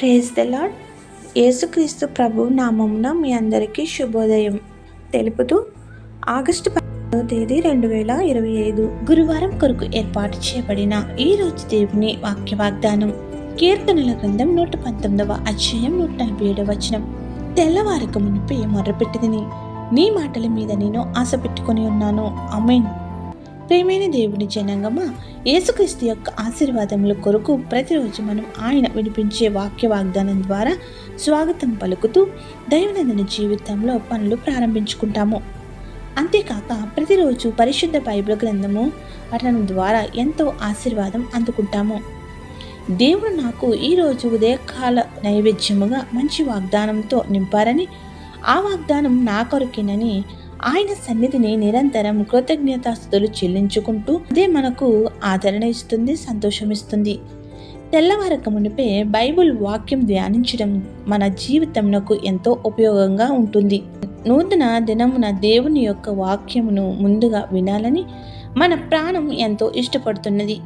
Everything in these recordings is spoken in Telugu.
ప్రేజ్ ద లాడ్ యేసుక్రీస్తు ప్రభు నామమున మీ అందరికీ శుభోదయం. తెలుపుతూ ఆగస్టు పదో తేదీ రెండు వేల ఇరవై ఐదు గురువారం కొరకు ఏర్పాటు చేయబడిన ఈ రోజు దేవుని వాక్య వాగ్దానం కీర్తనల గ్రంథం నూట పంతొమ్మిదవ అధ్యాయం నూట నలభై ఏడవ వచనం. తెల్లవారక మునిపి మొర్రపెట్టిదిని నీ మాటల మీద నేను ఆశ పెట్టుకుని ఉన్నాను. అమెన్ ప్రేమైన దేవుని జనంగమా? యేసుక్రీస్తు యొక్క ఆశీర్వాదముల కొరకు ప్రతిరోజు మనం ఆయన వినిపించే వాక్య వాగ్దానం ద్వారా స్వాగతం పలుకుతూ దైవనందన జీవితంలో పనులు ప్రారంభించుకుంటాము. అంతేకాక ప్రతిరోజు పరిశుద్ధ బైబిల్ గ్రంథము పఠనం ద్వారా ఎంతో ఆశీర్వాదం అందుకుంటాము. దేవుడు నాకు ఈరోజు ఉదయకాల నైవేద్యముగా మంచి వాగ్దానంతో నింపారని ఆ వాగ్దానం నా కొరకేనని ఆయన సన్నిధిని నిరంతరం కృతజ్ఞతాస్తులు చెల్లించుకుంటూ అదే మనకు ఆదరణ ఇస్తుంది సంతోషమిస్తుంది తెల్లవారక మునిపే బైబుల్ వాక్యం ధ్యానించడం మన జీవితంలో ఎంతో ఉపయోగంగా ఉంటుంది. నూతన దినమున దేవుని యొక్క వాక్యమును ముందుగా వినాలని మన ప్రాణం ఎంతో ఇష్టపడుతున్నది.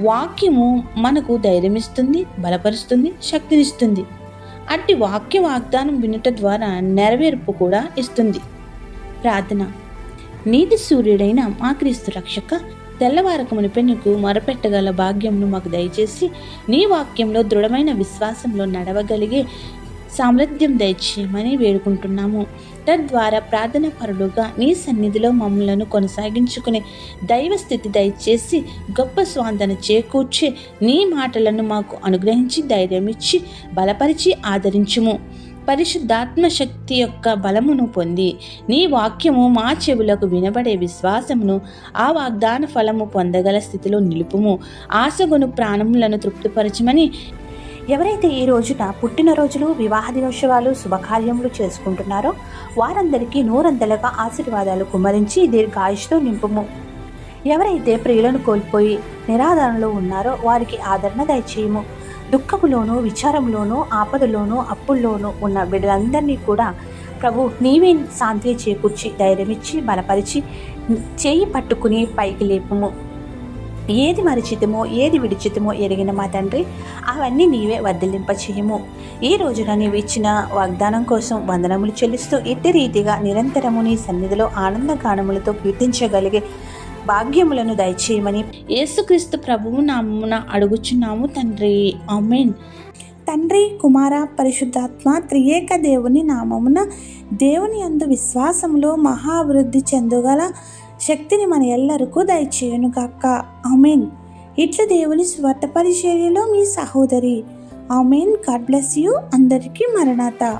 వాక్యము మనకు ధైర్యమిస్తుంది బలపరుస్తుంది శక్తినిస్తుంది. అట్టి వాక్య వాగ్దానం వినుట ద్వారా నెరవేర్పు కూడా ఇస్తుంది. ప్రార్థన. నీతి సూర్యుడైన మా క్రీస్తు రక్షక తెల్లవారక మునిపై మొరపెట్టగల భాగ్యంను మాకు దయచేసి నీ వాక్యంలో దృఢమైన విశ్వాసంలో నడవగలిగే సామర్థ్యం దయచేయమని వేడుకుంటున్నాము. తద్వారా ప్రార్థన పరుడుగా నీ సన్నిధిలో మమ్మలను కొనసాగించుకునే దైవ స్థితి దయచేసి గొప్ప స్వాంతన చేకూర్చి నీ మాటలను మాకు అనుగ్రహించి ధైర్యమిచ్చి బలపరిచి ఆదరించుము. పరిశుద్ధాత్మ శక్తి యొక్క బలమును పొంది నీ వాక్యము మా చెవులకు వినబడే విశ్వాసమును ఆ వాగ్దాన ఫలము పొందగల స్థితిలో నిలుపుము. ఆశగును ప్రాణములను తృప్తిపరచమని ఎవరైతే ఈ రోజున పుట్టినరోజులు వివాహ దినోత్సవాలు శుభకార్యములు చేసుకుంటున్నారో వారందరికీ నూరంతలుగా ఆశీర్వాదాలు కుమ్మరించి దీర్ఘాయుష్తో నింపుము. ఎవరైతే ప్రియులను కోల్పోయి నిరాధారణలో ఉన్నారో వారికి ఆదరణ దయచేయము. దుఃఖములోనూ విచారంలోనూ ఆపదలోనూ అప్పుల్లోనూ ఉన్న బిడ్డలందరినీ కూడా ప్రభు నీవే శాంతి చేకూర్చి ధైర్యమిచ్చి బలపరిచి చేయి పట్టుకుని పైకి లేపుము. ఏది మరిచితమో ఏది విడిచితమో ఎరిగిన మా తండ్రి అవన్నీ నీవే వర్ధలింప చేయము ఈ రోజున నీవు ఇచ్చిన వాగ్దానం కోసం వందనములు చెల్లిస్తూ ఇట్టి రీతిగా నిరంతరము నీ సన్నిధిలో ఆనంద గానములతో కీర్తించగలిగే భాగ్యములను దయచేయమని యేసుక్రీస్తు ప్రభువు నామమున అడుగుచున్నాము తండ్రి. ఆమెన్. తండ్రి కుమార పరిశుద్ధాత్మ త్రియేక దేవుని నామమున దేవుని అందు విశ్వాసములో మహాభివృద్ధి చెందుగల శక్తిని మన ఎల్లరకు దయచేయును గాక. ఆమెన్. ఇట్ల దేవుని స్వార్థ పరిచర్యలో మీ సహోదరి. ఆమెన్. God bless you. అందరికీ మరణాత.